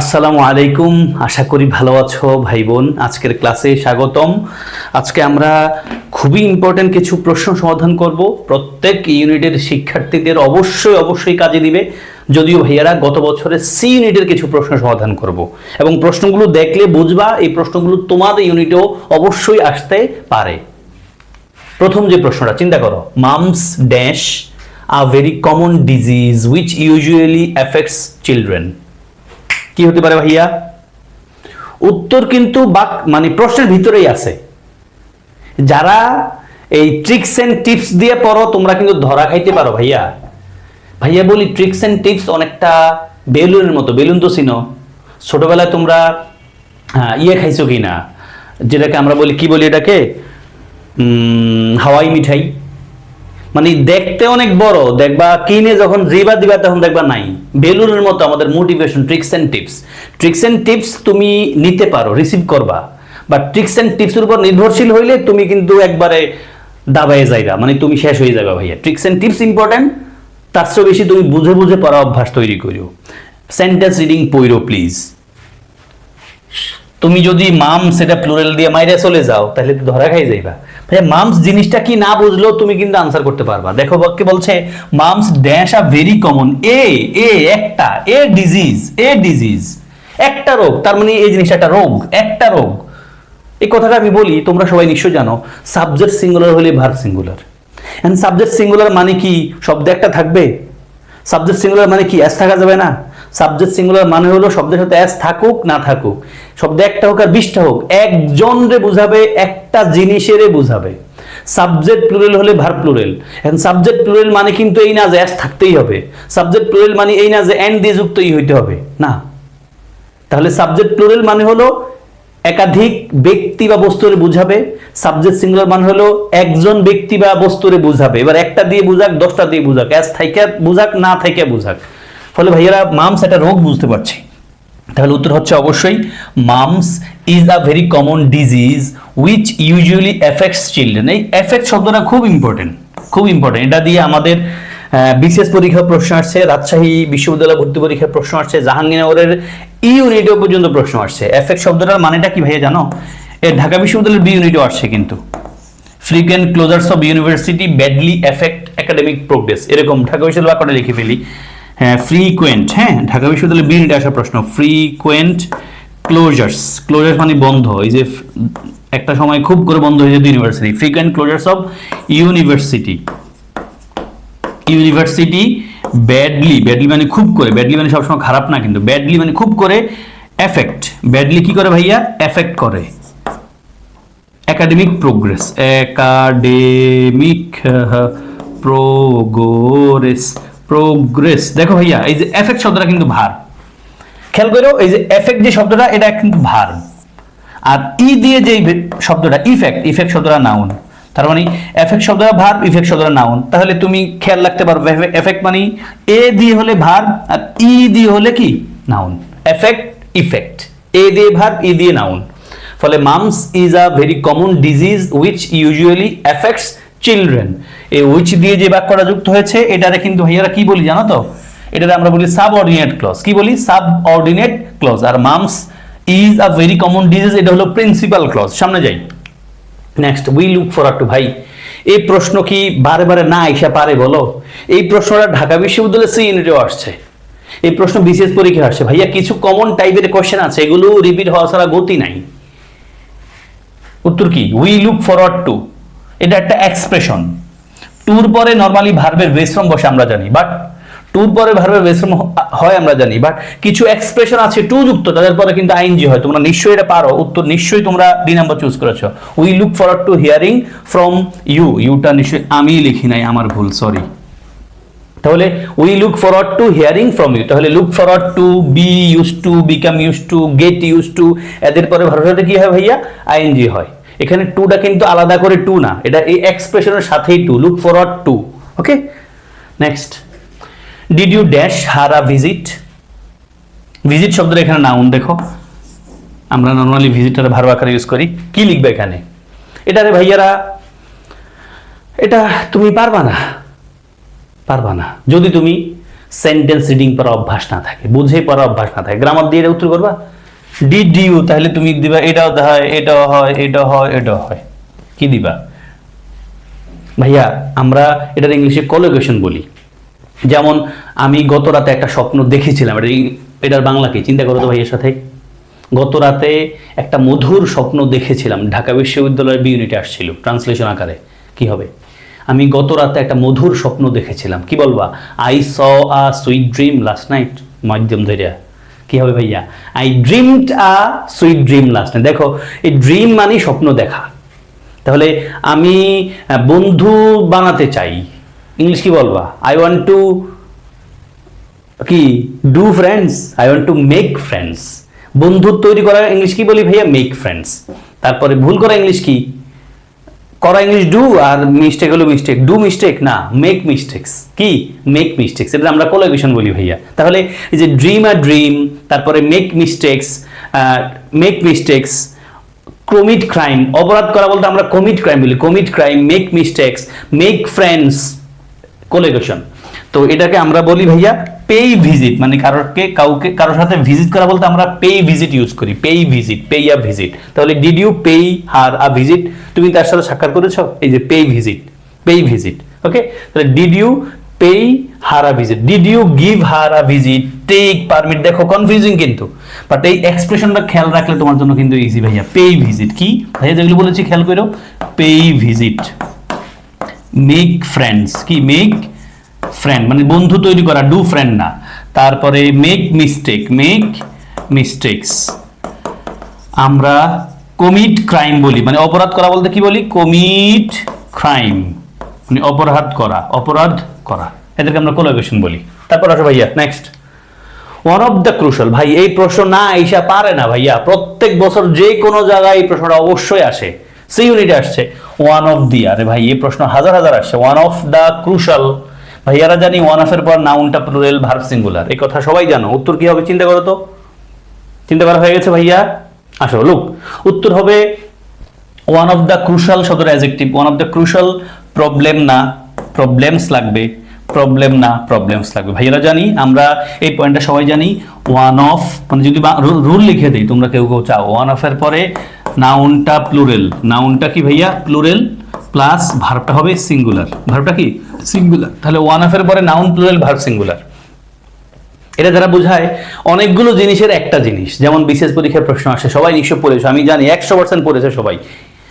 আসসালামু আলাইকুম। আশা করি ভালো আছো ভাই বোন। আজকের ক্লাসে স্বাগতম। আজকে আমরা খুবই ইম্পর্টেন্ট কিছু প্রশ্ন সমাধান করব। প্রত্যেক ইউনিটের শিক্ষার্থীদের অবশ্যই অবশ্যই কাজে দিবে। যদিও ভাইয়ারা গত বছরের সি ইউনিটের কিছু প্রশ্ন সমাধান করব। এবং প্রশ্নগুলো দেখলে বুঝবা, এই প্রশ্নগুলো তোমাদের ইউনিটেও অবশ্যই আসতে পারে। প্রথম যে প্রশ্নটা, চিন্তা করো। Mumps dash a very common disease which usually affects children কি হতে পারে ভাইয়া? উত্তর কিন্তু বাক মানে প্রশ্নের ভিতরেই আছে। যারা এই ট্রিক্স এন্ড টিপস দিয়ে পড়ো, তোমরা কিন্তু ধরা খাইতে পারো ভাইয়া। ভাইয়া বলি ট্রিক্স এন্ড টিপস অনেকটা বেলুনের মতো, বেলুন তো চিনো। ছোটবেলায় তোমরা ইয়ে খাইছো কি না যেটাকে আমরা বলি, কি বলি এটাকে? হাওয়াই মিঠাই। মানে দেখতে অনেক বড়। দেখবা কিনে যখন জিবা দিবা তখন দেখবা নাই। বেলুনের মতো আমাদের motivation tricks and tips tricks and tips তুমি নিতে পারো রিসিভ করবা। বা ট্রিক্স এন্ড টিপসের উপর নির্ভরশীল হইলে তুমি কিন্তু একবারে দাবায় যাইবা। মানে তুমি শেষ হয়ে যাবে ভাইয়া। ট্রিক্স এন্ড টিপস ইম্পর্টেন্ট তার চেয়ে বেশি তুমি বুঝে বুঝে পড়া অভ্যাস তৈরি করিও। সেন্টেন্স রিডিং পইরো প্লিজ তুমি যদি মামস এটা প্লুরাল দিয়ে মাইরে চলে যাও, তাহলে ধরা খাই যাইবা। ভাই মামস জিনিসটা কি না বুঝলেও তুমি কিন্তু আনসার করতে পারবা। দেখো বাক্যে বলছে, mumps dash a very common a a একটা এ ডিজিজ এ ডিজিজ একটা রোগ। তার মানে এই জিনিসটা একটা রোগ একটা রোগ। এই কথাটা আমি বলি, তোমরা সবাই নিশ্চয় জানো সাবজেক্ট সিঙ্গুলার হলে verb singular and subject singular মানে কি? শব্দ একটা থাকবে সাবজেক্ট সিঙ্গুলার মানে কি? অ্যাস থাকা যাবে না। সাবজেক্ট সিঙ্গুলার মানে হলো শব্দের সাথে অ্যাস থাকুক, না থাকুক। শব্দ একটা হোক আর বিশটা হোক একজন রে বুঝাবে, একটা জিনিসেরে বুঝাবে। সাবজেক্ট প্লুরাল হলে ভার প্লুরাল এখন সাবজেক্ট প্লুরাল মানে কিন্তু এই না যে অ্যাস থাকতেই হবে। সাবজেক্ট প্লুরাল মানে এই না যে এন্ড দিয়ে যুক্তই হইতে হবে। না। তাহলে সাবজেক্ট প্লুরাল মানে হলো একাধিক ব্যক্তি বা বস্তুরে বুঝাবে সাবজেক্ট সিঙ্গুলার মানে হলো একজন ব্যক্তি বা বস্তুরে বুঝাবে। এবার একটা দিয়ে বুঝাক, দশটা দিয়ে বুঝাক অ্যাস থাইকা বুঝাক, না থাইকা বুঝাক। ফলে ভাইয়ারা, মামস একটা রোগ বুঝতে পারছি। তাহলে উত্তর হচ্ছে অবশ্যই, mumps is a very common disease which usually affects children এই এফেক্ট শব্দটা খুব ইম্পর্টেন্ট খুব ইম্পর্টেন্ট এটা দিয়ে আমাদের বিশেষ পরীক্ষার প্রশ্ন আসছে, রাজশাহী বিশ্ববিদ্যালয় ভর্তি পরীক্ষার প্রশ্ন আসছে, জাহাঙ্গীরনগরের ই ইউনিটেও পর্যন্ত প্রশ্ন আসছে। এফেক্ট শব্দটার মানেটা কি ভাইয়া জানো? এ ঢাকা বিশ্ববিদ্যালয়ের বি ইউনিটেও আসছে কিন্তু। Frequent closures of university badly affect academic progress এরকম ঢাকা বিশ্ববিদ্যালয় বাক্যটা লিখে ফেলি। হ্যাঁ ফ্রিকুয়েন্ট হ্যাঁ ঢাকা বিশ্ববিদ্যালয়ের বি ইউনিটে আসা প্রশ্ন। ফ্রিকুয়েন্ট ক্লোজার্স ক্লোজার্স মানে বন্ধ। এই যে একটা সময় খুব করে বন্ধ হয়ে যেত university frequent closures of university university badly badly মানে খুব করে, ব্যাডলি মানে সবসময় খারাপ না কিন্তু, ব্যাডলি মানে খুব করে এফেক্ট। ব্যাডলি কি করে ভাইয়া? এফেক্ট করে। Academic progress academic progress progress. দেখো ভাইয়া, এই যে এফেক্ট শব্দটা কিন্তু ভার। খেয়াল করো এই যে এফেক্ট যে শব্দটা, এটা কিন্তু ভার। আর ই দিয়ে যে শব্দটা, ইফেক্ট ইফেক্ট শব্দটা নাউন। তার মানে এফেক্ট শব্দটা ভার ইফেক্ট শব্দটা নাউন তাহলে তুমি খেয়াল রাখতে পারবে এফেক্ট মানে এ দিয়ে হলে ভার আর ই দিয়ে হলে কি? নাউন এফেক্ট ইফেক্ট এ দিয়ে ভার ই দিয়ে নাউন ফলে mumps is a very common disease which usually affects children এই উইচ দিয়ে যে বাক্যটা যুক্ত হয়েছে, এটারে কিন্তু ভাইয়ারা কি বলি জানো তো? এটারে আমরা বলি সাবঅর্ডিনেট ক্লজ কি বলি? Subordinate clause R mumps is a very common disease এটা হলো প্রিন্সিপাল ক্লজ সামনে যাই। Next we look for to ভাই। এই প্রশ্ন কি বারে বারে না আইসা পারে বলো? এই প্রশ্নটা ঢাকা বিশ্ববিদ্যালয়ের সি আসছে। এই প্রশ্ন বিশেষ পরীক্ষা আসছে। ভাইয়া, কিছু কমন টাইপের কোশ্চেন আছে, এগুলো রিপিট হওয়া ছাড়া গতি নাই। উত্তর কি? উই লুক ফরওয়ার্ড টু এটা একটা এক্সপ্রেশন টুর পরে নর্মালি ভার্বের বেসফর্ম বসে, আমরা জানি। বাট টুর পরে ভার্বের বেসফর্ম হয় আমরা জানি বাট কিছু এক্সপ্রেশন আছে টু যুক্ত, তাদের পরে কিন্তু আইনজি হয়, তোমরা নিশ্চয়ই এটা পারো, উত্তর নিশ্চয়ই তোমরা ডি নাম্বার চুজ করেছ। We look forward to hearing from you Yuta নিশ্চয়ই আমি লিখি নাই, আমার ভুল সরি তাহলে we look forward to hearing from you তাহলে look forward to be used to become used to get used to এদের পরে ভারতে কি হয় ভাইয়া? আইএনজি হয়। এখানে টুটা কিন্তু আলাদা করে টু না, এটা এই এক্সপ্রেশনের সাথেই to look forward to okay next did you dash her a visit visit শব্দটা এখানে নাউন দেখো। আমরা নর্মালি ভিজিটার ভার আকারে ইউজ করি। কি লিখবে এখানে? এটারে ভাইয়ারা, এটা তুমি পারবা না। পারবা না। যদি তুমি সেন্টেন্স রিডিং পড়া অভ্যাস না থাকে, বুঝে পড়া অভ্যাস না থাকে গ্রামার দিয়ে এটা উত্তর করবা? ডিড ইউ তাহলে তুমি দিবা, এটাও হয় এটাও হয় এটা হয়, এটাও হয়। কি দিবা? ভাইয়া, আমরা এটার ইংলিশে কলোকেশন বলি। যেমন আমি গত রাতে একটা স্বপ্ন দেখেছিলাম, এটা এটার বাংলা কি চিন্তা করো তো ভাইয়ের সাথে। গত রাতে একটা মধুর স্বপ্ন দেখেছিলাম, ঢাকা বিশ্ববিদ্যালয়ের বি ইউনিটে আসছিল ট্রান্সলেশন আকারে। কি হবে? আমি গত রাতে একটা মধুর স্বপ্ন দেখেছিলাম, কি বলবা? I saw a sweet dream last night মাধ্যম ধরিয়া। কি হবে ভাইয়া? I dreamed a sweet dream last night দেখো, এই ড্রিম মানে স্বপ্ন দেখা। তাহলে আমি বন্ধু বানাতে চাই ইংলিশ কি বলবা? আই ওয়ান্ট টু কি? Do friends I want to make friends বন্ধু তৈরি করা ইংলিশ কি বলি ভাইয়া? মেক ফ্রেন্ডস তারপরে ভুল করা ইংলিশ কি? করা ইংলিশ ডু আর মিস্টেক হলো মিস্টেক ডু মিস্টেক না মেক মিস্টেক্স কি? মেক মিস্টেক্স এটা আমরা কোলাগেশন বলি ভাইয়া। তাহলে এই যে ড্রিম আর ড্রিম তারপরে make mistakes make mistakes commit crime অপরাধ করা বলতে আমরা কমিট ক্রাইম বলি। Commit crime make mistakes make friends collocation. তো এটাকে আমরা বলি ভাইয়া পেই ভিজিট মানে কারোকে কাউকে, কারোর সাথে ভিজিট করা বলতে আমরা পেই ভিজিট ইউজ করি pay visit pay a visit তাহলে did you pay her a visit তুমি তার সাথে সাক্ষাৎ করেছ? এই যে পেই ভিজিট পেই ভিজিট ওকে তাহলে did you pay her a visit did you give her a visit take permit দেখো কনফিউজিং কিন্তু। বাট এই এক্সপ্রেশনটা খেয়াল রাখলে তোমার জন্য কিন্তু ইজি ভাইয়া। পেই ভিজিট কি? ভাইয়া যেগুলো বলেছি, খেয়াল করো। পেই ভিজিট মেক ফ্রেন্ডস কি? মেক ফ্রেন্ড মানে বন্ধু তৈরি করা ডু ফ্রেন্ড না। তারপরে মেক মিস্টেক মেক মিস্টেকস আমরা কমিট ক্রাইম বলি মানে অপরাধ করা বলতে কি বলি? কমিট ক্রাইম মানে অপরাধ করা অপরাধ করা। এদেরকে আমরা কোলাবেশন বলি। তারপর আসো ভাইয়া next one of the crucial ভাই, এই প্রশ্ন না আইসা পারে না ভাইয়া। প্রত্যেক বছর যে কোনো জায়গায় এই প্রশ্নটা অবশ্যই আসে। সি ইউনিটে আসছে। ওয়ান অফ দি আরে ভাই, এই প্রশ্ন হাজার হাজার আসছে। ওয়ান অফ দ্য ক্রুশাল ভাইয়ারা জানি ওয়ান অফ এর পর নাউনটা প্লুরাল ভার্ব সিঙ্গুলার এই কথা সবাই জানো। উত্তর কি হবে চিন্তা করো তো। চিন্তা করা হয়ে গেছে ভাইয়া? আসো লুক উত্তর হবে ওয়ান অফ দ্য ক্রুশাল শব্দের adjective one of the crucial problem না প্রবলেমস লাগবে। প্রবলেম না প্রবলেমস লাগবে। ভাইয়েরা জানি, আমরা এই পয়েন্টটা সবাই জানি। ওয়ান অফ মানে যদি রুল লিখে দিই, তোমরা কেউ কেউ চাও। ওয়ান অফ এর পরে নাউনটা প্লুরেল। নাউনটা কি ভাইয়া? প্লুরেল প্লাস ভার্বটা হবে সিঙ্গুলার। ভার্বটা কি? সিঙ্গুলার তাহলে ওয়ান অফ এর পরে নাউন প্লুরেল ভার্ব সিঙ্গুলার। এটা যারা বোঝায় অনেকগুলো জিনিসের একটা জিনিস। যেমন বিশেষ পরীক্ষার প্রশ্ন আসে সবাই নিশ্চয় পড়েছে। আমি জানি একশো পার্সেন্ট পড়েছে সবাই।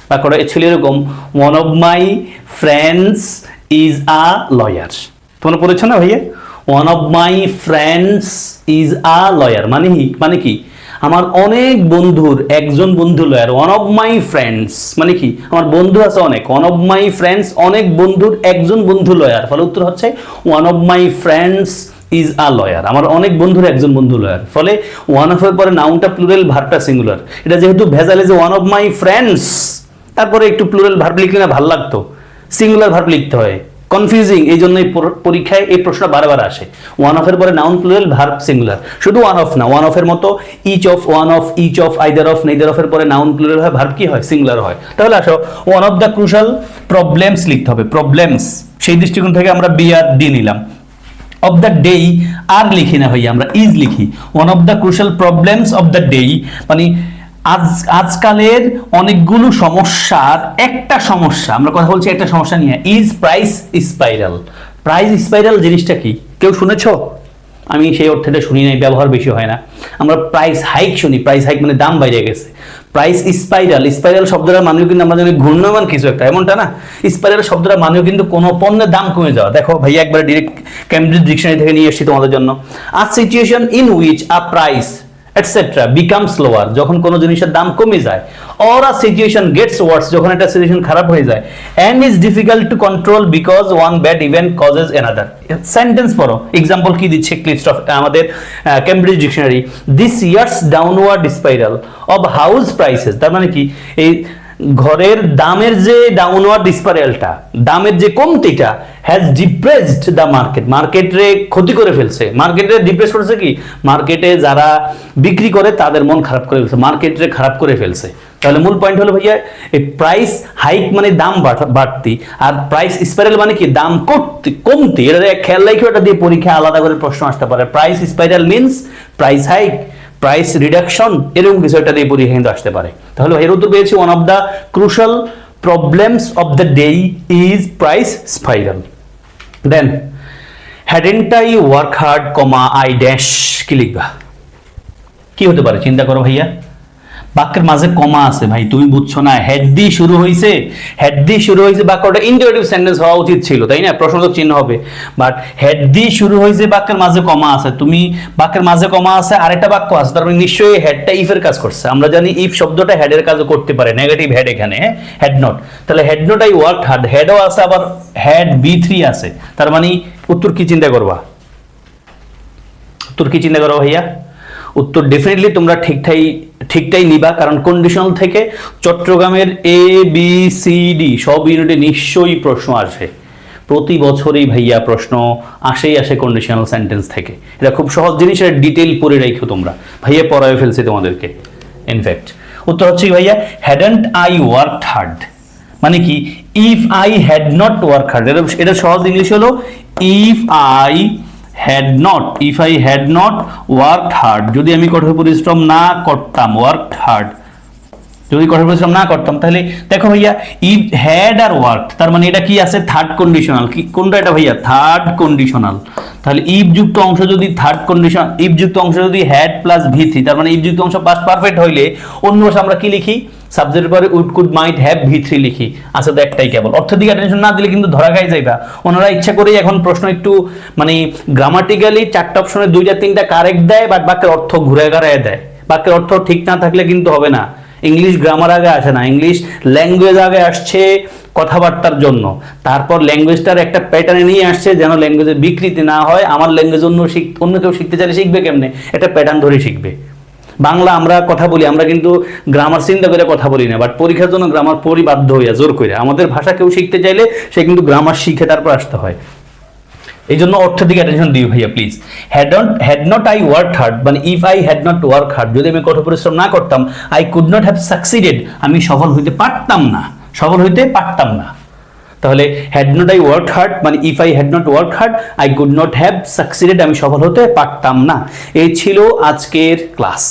তারপরে ছিল এরকম one of my friends is a lawyer তোমরা পড়েছো না ভাইয়া? One of my friends is a lawyer মানে কি? মানে কি? আমার অনেক বন্ধুর একজন বন্ধু lawyer one of my friends মানে কি? আমার বন্ধু আছে অনেক ওয়ান অফ মাই ফ্রেন্ডস অনেক বন্ধুর একজন বন্ধু লয়ার। ফলে উত্তর হচ্ছে one of my friends is a lawyer আমার অনেক বন্ধুর একজন বন্ধু লয়ার। ফলে ওয়ান অফ এর পরে নাউনটা প্লুরাল ভার্বটা সিঙ্গুলার এটা যেহেতু ভেজালে যে ওয়ান অফ মাই ফ্রেন্ডস তারপরে একটু প্লুরাল ভার্ব লিখলে না ভালো লাগতো। সিঙ্গুলার ভার্ব লিখতে হয়। কনফিউজিং এই জন্য পরীক্ষায় এই প্রশ্ন বারবার আসে। ওয়ান অফ এর পরে নাউন প্লুরাল ভার্ব সিঙ্গুলার শুধু ওয়ান অফ না ওয়ান অফ এর মতো each of one of each of either of neither of এর পরে নাউন প্লুরাল হয় ভার্ব কি হয়? সিঙ্গুলার হয়। তাহলে আসো one of the crucial problems লিখতে হবে। প্রবলেমস সেই দৃষ্টিকোণ থেকে আমরা বি আর ডি নিলাম। অফ দ্য ডে আর লিখি না ভাই আমরা ইজ লিখি। One of the crucial problems of the day মানে আজ, আজকালের অনেকগুলো সমস্যার একটা সমস্যা, আমরা কথা বলছি একটা সমস্যা নিয়ে is price spiral price spiral জিনিসটা কি? কেউ শুনেছো? আমি সেই অর্থেটা শুনি নাই, ব্যবহার বেশি হয় না। আমরা প্রাইস হাইক শুনি প্রাইস হাইক মানে দাম বাইরে গেছে। প্রাইস স্পাইরাল স্পাইরাল শব্দটার মানেও কিন্তু জানি ঘূর্ণমান কিছু একটা, এমনটা না? স্পাইরাল শব্দটার মানেও কিন্তু কোনো পণ্যের দাম কমে যাওয়া। দেখো ভাইয়া একবার ডিরেক্ট ক্যামব্রিজ ডিকশনারি থেকে নিয়ে এসেছি তোমাদের জন্য। A situation in which a price etcetera becomes lower যখন কোনো জিনিসের দাম কমে যায় or a situation gets worse যখন একটা সিচুয়েশন খারাপ হয়ে যায় and is difficult to control because one bad event causes another sentence পড়ো। এক্সাম্পল কি দিচ্ছে ক্লিস্ট অফ আমাদের Cambridge dictionary this year's downward spiral of house prices তার মানে কি? এই ঘরের দামের যে ডাউনওয়ার্ড স্পাইরালটা দামের যে কমতিটা হ্যাজ ডিপ্রেসড দ্য মার্কেট মার্কেটে ক্ষতি করে ফেলছে। মার্কেটে ডিপ্রেস করেছে কি? মার্কেটে যারা বিক্রি করে, তাদের মন খারাপ করে ফেলছে। মার্কেটে খারাপ করে ফেলছে। তাহলে মূল পয়েন্ট হলো ভাইয়া, এই প্রাইস হাইক মানে দাম বাড়তি। আর প্রাইস স্পাইরাল মানে কি? দাম কমতি কমতি। এটা খেয়াল রাখি ওটা দিয়ে পরীক্ষা আলাদা করে প্রশ্ন আসতে পারে। Price spiral means price hike price reduction এরকম একটা দিয়ে পরীক্ষা কিন্তু আসতে পারে। তাহলে এর উত্তর পেয়েছি one of the crucial problems of the day is price spiral then hadn't I work hard comma I dash কি লিখবা কি হতে পারে? চিন্তা করো ভাইয়া। বাক্যের মাঝে কমা আছে, ভাই, তুমি বুঝছ না। হেড দিয়ে শুরু হয়েছে হেড দিয়ে শুরু হয়েছে বাক্যটা ইন্টারেটিভ সেন্টেন্স হওয়া উচিত ছিল, তাই না? প্রশ্নবোধক চিহ্ন হবে। বাট হেড দিয়ে শুরু হয়েছে বাক্যের মাঝে কমা আছে। তুমি বাক্যের মাঝে কমা আছে, আরেকটা বাক্য আছে, তার মানে নিশ্চয়ই হেডটা ইফের কাজ করছে। আমরা জানি ইফ শব্দটা হেডের কাজও করতে পারে নেগেটিভ হেড এখানে হেড নট তাহলে head not I work hard হেডও আছে, আবার হেড বি থ্রি আছে। তার মানে উত্তর কি চিন্তা করবা? উত্তর কি চিন্তা করবা ভাইয়া? উত্তর ডেফিনেটলি তোমরা ঠিকঠাই ঠিকটাই নিবা, কারণ কন্ডিশনাল থেকে চট্টগ্রামের এ বি সি ডি সব ইউনিটে নিশ্চয়ই প্রশ্ন আসে প্রতি বছরই ভাইয়া প্রশ্ন আসেই আসে কন্ডিশনাল সেন্টেন্স থেকে। এটা খুব সহজ জিনিস, এটা ডিটেল পড়ে রাখো তোমরা। ভাইয়া পড়ায় ফেলছি তোমাদেরকে। ইনফ্যাক্ট উত্তর হচ্ছে ভাইয়া? হ্যাডন্ট আই ওয়ার্ক হার্ড মানে কি? If I had not work hard এটা এটা সহজ ইংলিশ হলো if I had not if I had not work hard যদি আমি কঠোর পরিশ্রম না করতাম ওয়ার্ক হার্ড যদি কঠোর পরিশ্রম না করতাম, তাহলে দেখো ভাইয়া ইফ হ্যাড আর ওয়ার্ক তার মানে এটা কি আছে? থার্ড কন্ডিশনাল কি কোনটা এটা ভাইয়া? থার্ড কন্ডিশনাল তাহলে ইফ যুক্ত অংশ যদি থার্ড কন্ডিশন ইফ যুক্ত অংশ যদি হ্যাড প্লাস ভি থ্রি তার মানে ইফ যুক্ত অংশ পাস পারফেক্ট হইলে অন্য ভাষা আমরা কি লিখি? সাবজেক্টের পরে would could might have V three লিখি। আছে তো একটাই কেবল। অর্থ দিকে অ্যাটেনশন না দিলে কিন্তু ধরা খাই যাইবা। ওনারা ইচ্ছা করেই এখন প্রশ্ন একটু মানে গ্রামাটিক্যালি চারটা অপশনে দুইটা, তিনটা কারেক্ট দেয় বাট বাক্যের অর্থ ঘুরে ঘাড়ায় দেয়। বাক্যের অর্থ ঠিক না থাকলে কিন্তু হবে না। ইংলিশ গ্রামার আগে আসে না। ইংলিশ ল্যাঙ্গুয়েজ আগে আসছে কথাবার্তার জন্য। তারপর ল্যাঙ্গুয়েজটার একটা প্যাটার্নে নিয়ে আসছে যেন ল্যাঙ্গুয়েজের বিকৃতি না হয়। আমার ল্যাঙ্গুয়েজ অন্য শিখ, অন্য কেউ শিখতে চাইলে শিখবে কেমনে? একটা প্যাটার্ন ধরে শিখবে। বাংলা আমরা কথা বলি, আমরা কিন্তু গ্রামার চিন্তা করে কথা বলি না বাট পরীক্ষার জন্য গ্রামার পড়ি বাধ্য হইয়া, জোর করে আমাদের ভাষা কেউ শিখতে চাইলে সে কিন্তু গ্রামার শিখে তারপর আসতে হয়। এই জন্য অর্থের দিকে অ্যাটেনশন দিও ভাইয়া please had not had not I work hard মানে if I had not work hard যদি আমি কঠোর পরিশ্রম না করতাম I could not have succeeded আমি সফল হইতে পারতাম না, সফল হইতে পারতাম না। তাহলে had not I work hard মানে if I had not work hard I could not have succeeded আমি সফল হতে পারতাম না। এই ছিল আজকের ক্লাস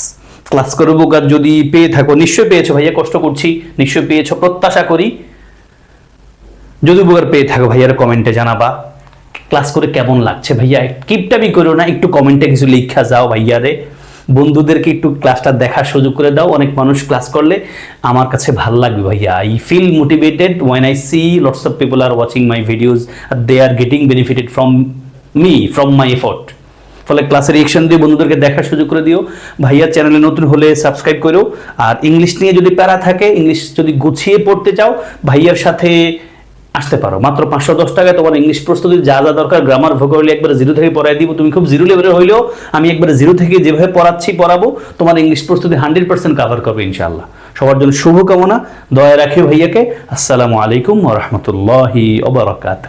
ক্লাস করে বোকার যদি পেয়ে থাকো, নিশ্চয়ই পেয়েছ ভাইয়া, কষ্ট করছি, নিশ্চয়ই পেয়েছ, প্রত্যাশা করি। যদি উপকার পেয়ে থাকো ভাইয়ার কমেন্টে জানাবা। ক্লাস করে কেমন লাগছে ভাইয়া? কিপটামি করো না, একটু কমেন্টে কিছু লিখা যাও ভাইয়ারে। বন্ধুদেরকে একটু ক্লাসটা দেখার সুযোগ করে দাও। অনেক মানুষ ক্লাস করলে আমার কাছে ভালো লাগবে ভাইয়া। I feel motivated when I see lots of people are watching my videos they are getting benefited from me from my effort ফলে ক্লাসের রিয়েকশন দিয়ে বন্ধুদেরকে দেখার সুযোগ করে দিও। ভাইয়া চ্যানেলে নতুন হলে সাবস্ক্রাইব করো। আর ইংলিশ নিয়ে যদি প্যারা থাকে ইংলিশ যদি গুছিয়ে পড়তে চাও, ভাইয়ার সাথে আসতে পারো। মাত্র পাঁচশো দশ টাকায় তোমার ইংলিশ প্রস্তুতি যা যা দরকার গ্রামার হলে একবার জিরো থেকে পড়াই দিব। তুমি খুব জিরো লেভেলে হইলেও আমি একবার জিরো থেকে যেভাবে পড়াচ্ছি, পড়াবো, তোমার ইংলিশ প্রস্তুতি হান্ড্রেড পার্সেন্ট কাভার করবে ইনশাল্লাহ সবার জন্য শুভকামনা। দয়া রাখি ভাইয়াকে। আসসালামু আলাইকুম রহমতুল্লাহি ওবরাকাত